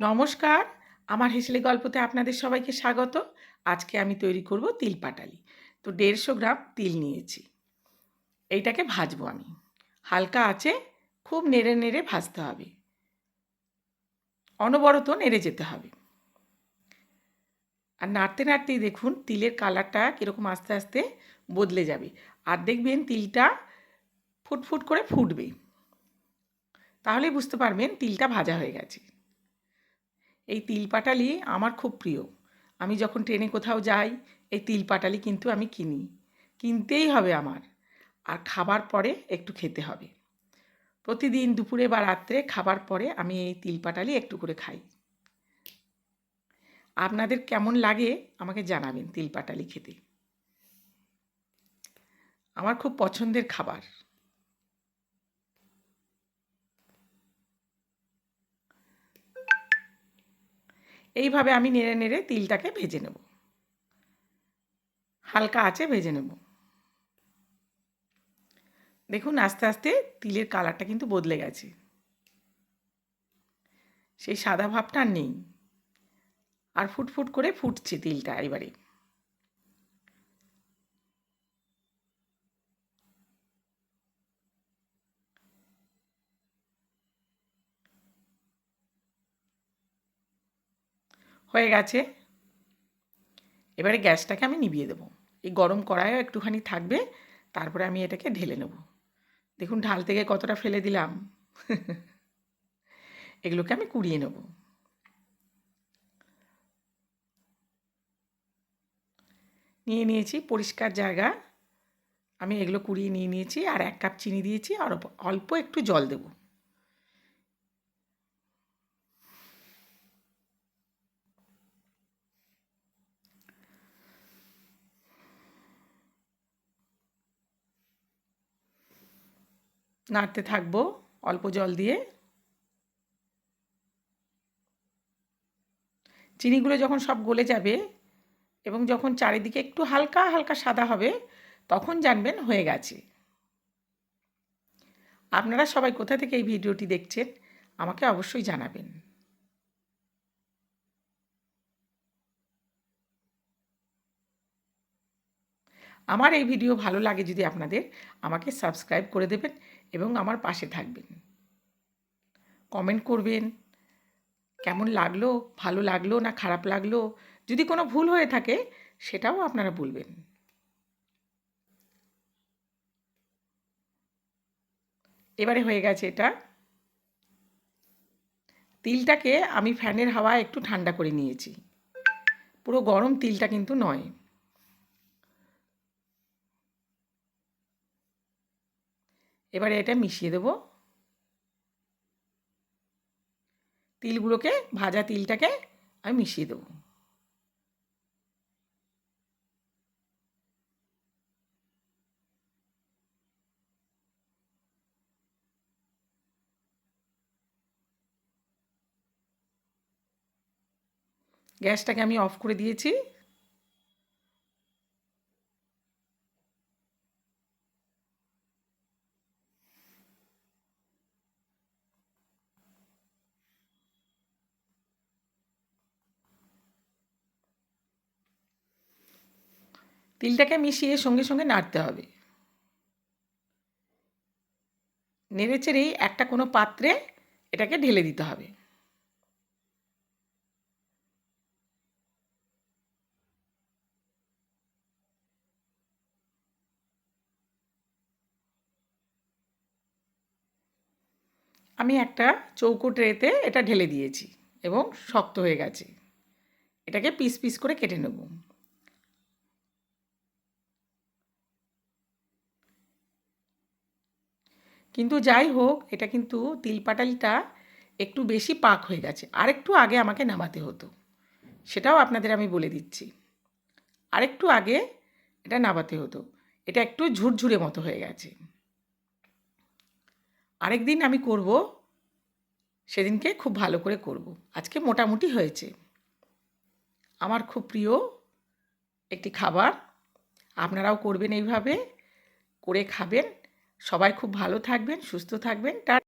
নমস্কার। আমার হেসেলি গল্পতে আপনাদের সবাইকে স্বাগত। আজকে আমি তৈরি করব তিল পাটালি। তো দেড়শো গ্রাম তিল নিয়েছি। এইটাকে ভাজবো আমি। হালকা আছে খুব নেড়ে নেড়ে ভাজতে হবে। অনবরত নেড়ে যেতে হবে। আর নাড়তে নাড়তেই দেখুন তিলের কালারটা কীরকম আস্তে আস্তে বদলে যাবে। আর দেখবেন তিলটা ফুটফুট করে ফুটবে। তাহলেই বুঝতে পারবেন তিলটা ভাজা হয়ে গেছে। এই তিল পাটালি আমার খুব প্রিয়। আমি যখন ট্রেনে কোথাও যাই, এই তিল পাটালি কিন্তু আমি কিনি। কিনতেই হবে আমার। আর খাবার পরে একটু খেতে হবে। প্রতিদিন দুপুরে বা রাত্রে খাবার পরে আমি এই তিল পাটালি একটু করে খাই। আপনাদের কেমন লাগে আমাকে জানাবেন তিল পাটালি খেতে। আমার খুব পছন্দের খাবার। এইভাবে আমি নেড়ে নেড়ে তিলটাকে ভেজে নেব। হালকা আছে ভেজে নেব। দেখুন, আস্তে আস্তে তিলের কালারটা কিন্তু বদলে গেছে। সেই সাদা ভাবটা নেই। আর ফুটফুট করে ফুটছে তিলটা এবারে। হয়ে গেছে। এবারে গ্যাসটাকে আমি নিভিয়ে দেবো। এই গরম কড়াইও একটুখানি থাকবে, তারপরে আমি এটাকে ঢেলে নেব। দেখুন ঢাল থেকে কতটা ফেলে দিলাম। এগুলোকে আমি কুড়িয়ে নেব। নিয়ে নিয়েছি পরিষ্কার জায়গা। আমি এগুলো কুড়িয়ে নিয়ে নিয়েছি, আর এক কাপ চিনি দিয়েছি, আর অল্প একটু জল দেবো। নাড়তে থাকব অল্প জল দিয়ে। চিনিগুলো যখন সব গলে যাবে এবং যখন চারিদিকে একটু হালকা হালকা সাদা হবে, তখন জানবেন হয়ে গেছে। আপনারা সবাই কোথা থেকে এই ভিডিওটি দেখছেন, আমাকে অবশ্যই জানাবেন। আমার এই ভিডিও ভালো লাগে যদি আপনাদের, আমাকে সাবস্ক্রাইব করে দেবেন এবং আমার পাশে থাকবেন। কমেন্ট করবেন, কেমন লাগল, ভালো লাগল না খারাপ লাগল, যদি কোনো ভুল হয়ে থাকে, সেটাও আপনারা বলবেন। এবারে হয়ে গেছে এটা। তিলটাকে আমি ফ্যানের হাওয়া একটু ঠান্ডা করে নিয়েছি। পুরো গরম তিলটা কিন্তু নয়। এবারে এটা মিশিয়ে দেবো। তিলগুলোকে, ভাজা তিলটাকে আমি মিশিয়ে দেবো। গ্যাসটাকে আমি অফ করে দিয়েছি। তিলটাকে মিশিয়ে সঙ্গে সঙ্গে নাড়তে হবে। নেড়ে চেড়েই একটা কোনো পাত্রে এটাকে ঢেলে দিতে হবে। আমি একটা চৌকো ট্রেতে এটা ঢেলে দিয়েছি এবং শক্ত হয়ে গেছে। এটাকে পিস পিস করে কেটে নেব। কিন্তু যাই হোক, এটা কিন্তু তিলপাটালিটা একটু বেশি পাক হয়ে গেছে। আরেকটু আগে আমাকে নামাতে হতো। সেটাও আপনাদের আমি বলে দিচ্ছি। আরেকটু আগে এটা নামাতে হতো। এটা একটু ঝুরঝুরে মতো হয়ে গেছে। আরেক দিন আমি করব, সেদিনকে খুব ভালো করে করব। আজকে মোটামুটি হয়েছে। আমার খুব প্রিয় একটি খাবার। আপনারাও করবেন এইভাবে, করে খাবেন। সবাই খুব ভালো থাকবেন সুস্থ থাকবেন